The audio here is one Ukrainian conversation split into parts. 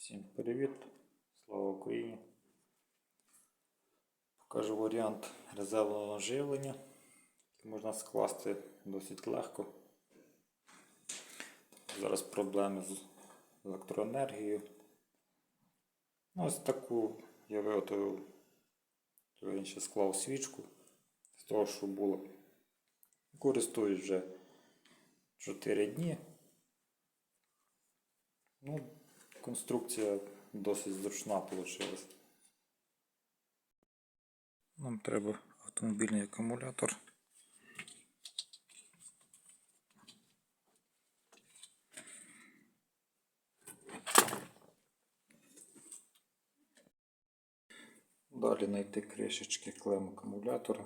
Всім привіт! Слава Україні! Покажу варіант резервного живлення, можна скласти досить легко. Зараз проблеми з електроенергією. Ну, Ось таку я виготовив, ще склав свічку з того, що було. Користуюсь вже 4 дні. Ну, конструкція досить зручна вийшла. Нам треба автомобільний акумулятор. Далі знайти кришечки клем акумулятора.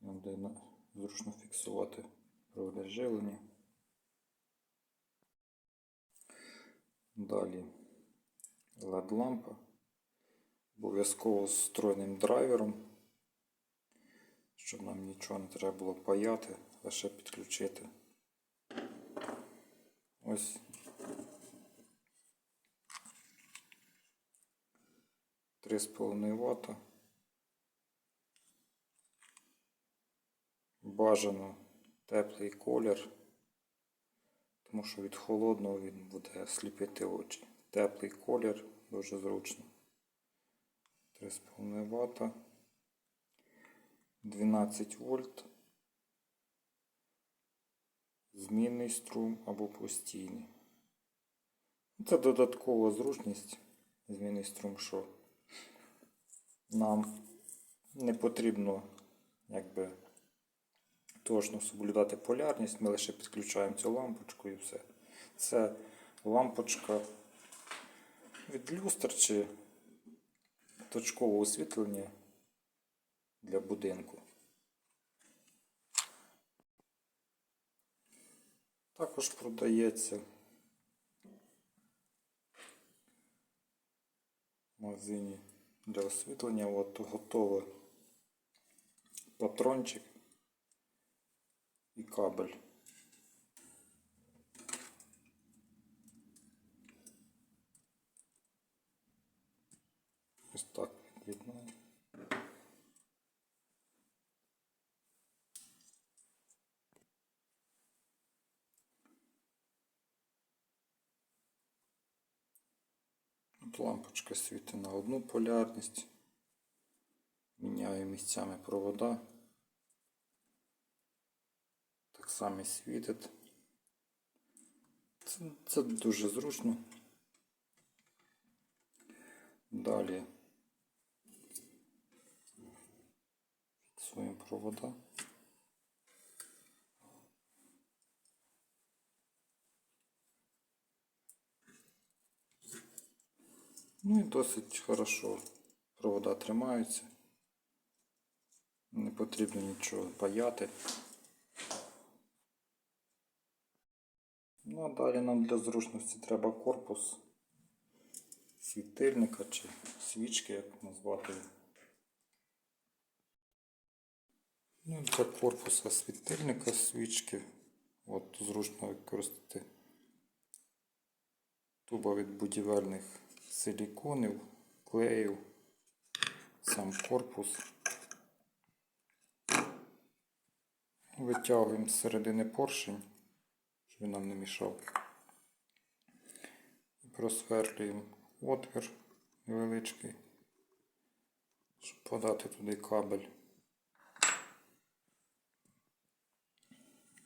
Нам де зручно фіксувати проводи живлення. Далі LED-лампа. Обов'язково з встроєним драйвером, щоб нам нічого не треба було паяти, лише підключити. Ось. Три з половиною вата. Бажано теплий колір тому що від холодного він буде сліпити очі. Теплий колір дуже зручно. 3,5 Вт. 12 вольт. Змінний струм або постійний. Це додаткова зручність. Змінний струм, що нам не потрібно якби точно соблюдати полярність, ми лише підключаємо цю лампочку і все. Це лампочка від люстр чи точкове освітлення для будинку. Також продається в магазині для освітлення. От готовий патрончик і кабель. Ось так від'єднаю. От лампочка світить на одну полярність. Міняю місцями провода. Так світить. Це, це дуже зручно. Далі фіксуємо провода. Ну і досить хорошо провода тримаються. Не потрібно нічого паяти. Ну а далі нам для зручності треба корпус світильника чи свічки, як назвати. Ну, для корпуса світильника свічки. От зручно використати туба від будівельних силіконів, клеїв, сам корпус. Витягуємо з середини поршень, щоб він нам не мішав. Просверлюємо отвір невеличкий, щоб подати туди кабель.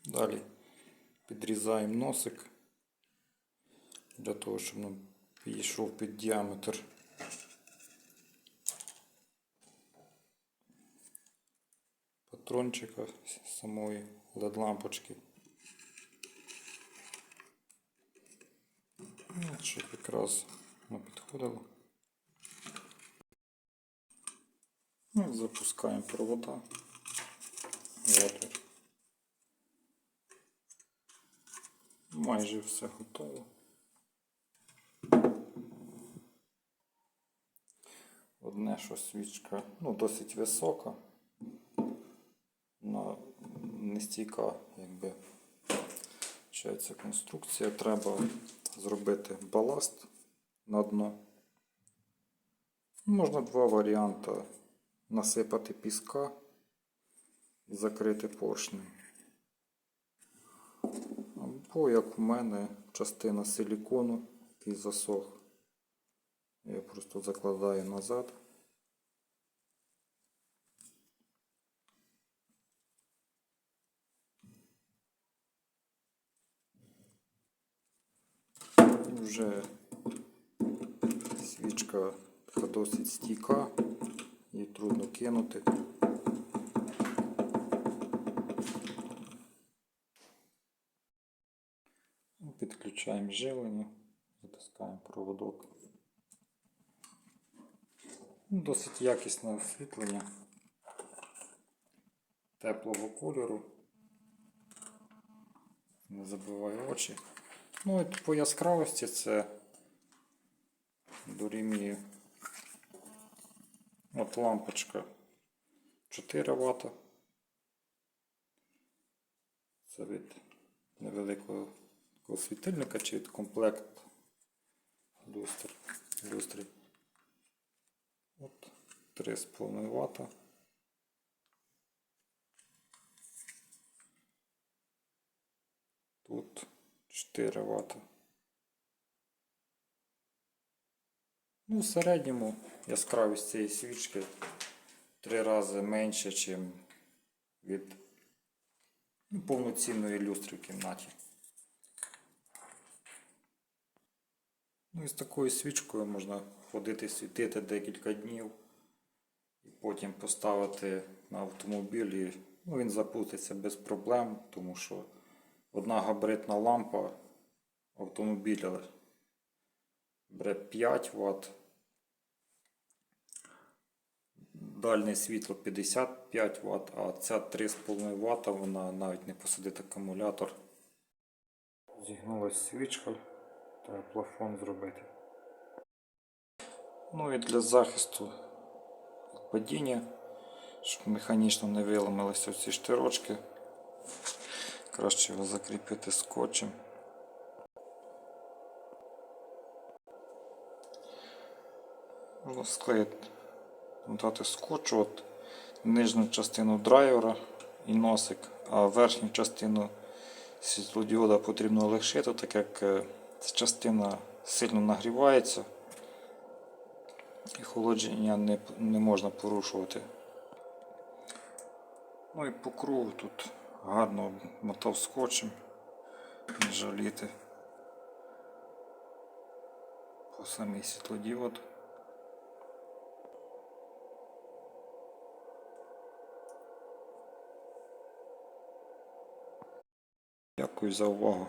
Далі підрізаємо носик для того, щоб нам підійшов під діаметр. Патрончика самої LED-лампочки. Щоб якраз воно підходило. Ну, запускаємо провода. Отвір. Майже все готово. Одне, що свічка ну, досить висока, вона не стійка, якби. Виходить, конструкція треба зробити баласт на дно. Можна два варіанти. Насипати піска і закрити поршнем. Або, як у мене, частина силікону, який засох. Я просто закладаю назад. І вже свічка досить стійка, її трудно кинути. Ну, Підключаємо живлення, затискаємо проводок. Ну, Досить якісне освітлення теплого кольору. Не забиває очі. Ну і по яскравості це дорівнює от лампочка 4 Вт. Це від невеликого світильника чи від комплект люстр, люстри. От 3,5 Вт. Тут 4 Вт. Ну, в середньому яскравість цієї свічки три рази менше, ніж від ну, повноцінної люстри в кімнаті. Ну і з такою свічкою можна ходити світити декілька днів і потім поставити на автомобіль і ну, він запуститься без проблем, тому що одна габаритна лампа автомобіля бере 5 Вт. Дальне світло 55 Вт, а ця 3,5 Вт вона навіть не посадить акумулятор. Зігнулась свічка, треба плафон зробити. Ну і для захисту падіння, щоб механічно не виламалися ці штирочки. Краще його закріпити скотчем. Склеїти, дати скотч от нижню частину драйвера і носик, а верхню частину світлодіода потрібно лишити, так як е, ця частина сильно нагрівається і холодження не, не можна порушувати. Ну і по кругу тут гарно обмотав скотчем, не жаліти по самий світлодіод. Дякую за увагу.